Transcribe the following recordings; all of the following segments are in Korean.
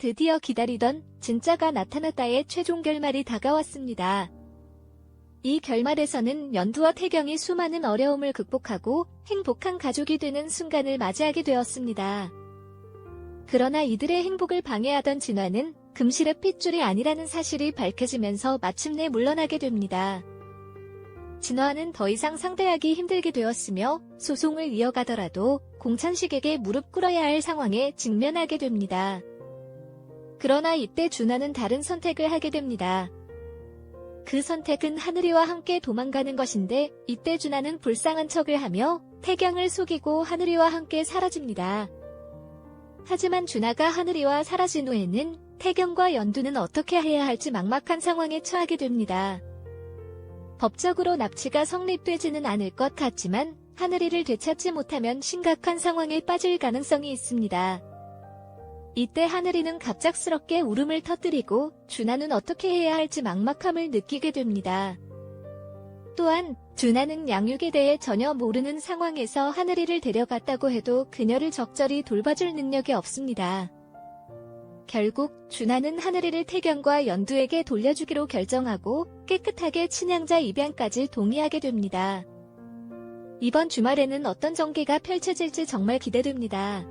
드디어 기다리던 진짜가 나타났다의 최종 결말이 다가왔습니다. 이 결말에서는 연두와 태경이 수많은 어려움을 극복하고 행복한 가족이 되는 순간을 맞이하게 되었습니다. 그러나 이들의 행복을 방해하던 진화는 금실의 핏줄이 아니라는 사실이 밝혀지면서 마침내 물러나게 됩니다. 진화는 더 이상 상대하기 힘들게 되었으며 소송을 이어가더라도 공찬식에게 무릎 꿇어야 할 상황에 직면하게 됩니다. 그러나 이때 준하는 다른 선택을 하게 됩니다. 그 선택은 하늘이와 함께 도망가는 것인데 이때 준하는 불쌍한 척을 하며 태경을 속이고 하늘이와 함께 사라집니다. 하지만 준하가 하늘이와 사라진 후에는 태경과 연두는 어떻게 해야 할지 막막한 상황에 처하게 됩니다. 법적으로 납치가 성립되지는 않을 것 같지만 하늘이를 되찾지 못하면 심각한 상황에 빠질 가능성이 있습니다. 이때 하늘이는 갑작스럽게 울음을 터뜨리고 준하는 어떻게 해야 할지 막막함을 느끼게 됩니다. 또한 준하는 양육에 대해 전혀 모르는 상황에서 하늘이를 데려갔다고 해도 그녀를 적절히 돌봐줄 능력이 없습니다. 결국 준하는 하늘이를 태경과 연두에게 돌려주기로 결정하고 깨끗하게 친양자 입양까지 동의하게 됩니다. 이번 주말에는 어떤 전개가 펼쳐질지 정말 기대됩니다.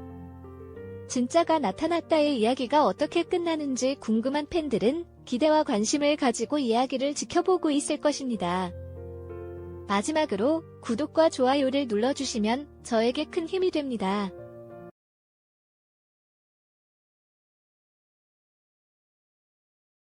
진짜가 나타났다의 이야기가 어떻게 끝나는지 궁금한 팬들은 기대와 관심을 가지고 이야기를 지켜보고 있을 것입니다. 마지막으로 구독과 좋아요를 눌러주시면 저에게 큰 힘이 됩니다.